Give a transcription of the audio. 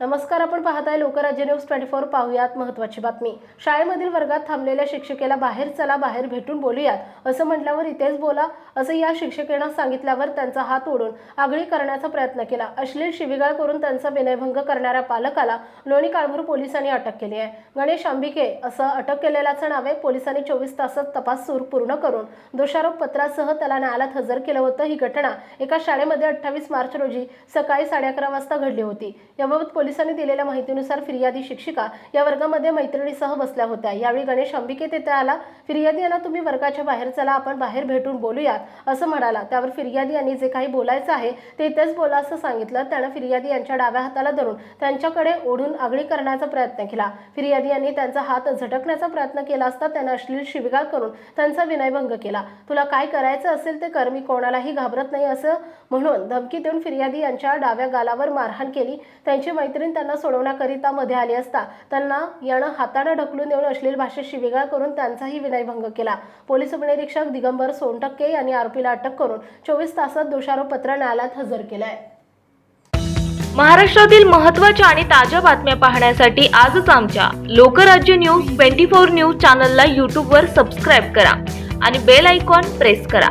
नमस्कार आपण पाहताय लोकराज्य न्यूज ट्वेंटी फोर पाहूयात महत्वाची बातमी. शाळेमधील वर्गात थांबलेल्या शिक्षिकेला बाहेर चला बाहेर भेटून बोलूयात. असं म्हटल्यावर इथेच बोला असं या शिक्षिकेनं सांगितल्यावर त्यांचा हात ओढून आगळी करण्याचा प्रयत्न केला. अश्लील शिविगाळ करून त्यांचा विनयभंग करणाऱ्या पालकाला लोणी काळभोर पोलिसांनी अटक केली आहे. गणेश अंबिके असं अटक केलेल्याचं नाव आहे पोलिसांनी चोवीस तासात तपास सुरू पूर्ण करून दोषारोप पत्रासह त्याला न्यायालयात हजर केलं होतं. ही घटना एका शाळेमध्ये अठ्ठावीस मार्च रोजी सकाळी साडे अकरा वाजता घडली होती. याबाबत पोलिसांनी दिलेल्या माहितीनुसार फिर्यादी शिक्षिका या वर्गामध्ये मैत्रिणीसह बसल्या होत्या. यावेळी गणेश अंबिके तेथे आला. फिर्यादी यांना तुम्ही वर्गाच्या बाहेर चला आपण बाहेर भेटून बोलूयात असं म्हणाला. त्यावर फिर्यादी यांनी जे काही बोलायचं आहे ते तेच बोला असं सांगितलं. त्यानं फिर्यादी यांच्या डाव्या हाताला धरून त्यांच्याकडे ओढून आगळी करण्याचा प्रयत्न केला. फिर्यादी यांनी त्यांचा हात झटकण्याचा प्रयत्न केला असता त्यानं अश्लील शिविगाळ करून त्यांचा विनयभंग केला. तुला काय करायचं असेल ते कर मी कोणालाही घाबरत नाही असं म्हणून धमकी देऊन फिर्यादी यांच्या डाव्या गालावर मारहाण केली. त्यांची मैत्रीण त्यांना सोडवण्याकरिता मध्ये आली असता त्यांना यानं हातानं ढकलून देऊन अश्लील भाषेत शिवेगाळ करून त्यांचाही विनयभंग केला. पोलीस उपनिरीक्षक दिगंबर सोनटक्के यांनी आरोपीला अटक करून चोवीस तासात दोषारोपपत्र न्यायालयात हजर केलं आहे महाराष्ट्रातील महत्त्वाच्या आणि ताज्या बातम्या पाहण्यासाठी आजच आमच्या Lokrajya news twenty four news चॅनलला यूट्यूबवर सबस्क्राईब करा आणि बेल आयकॉन प्रेस करा.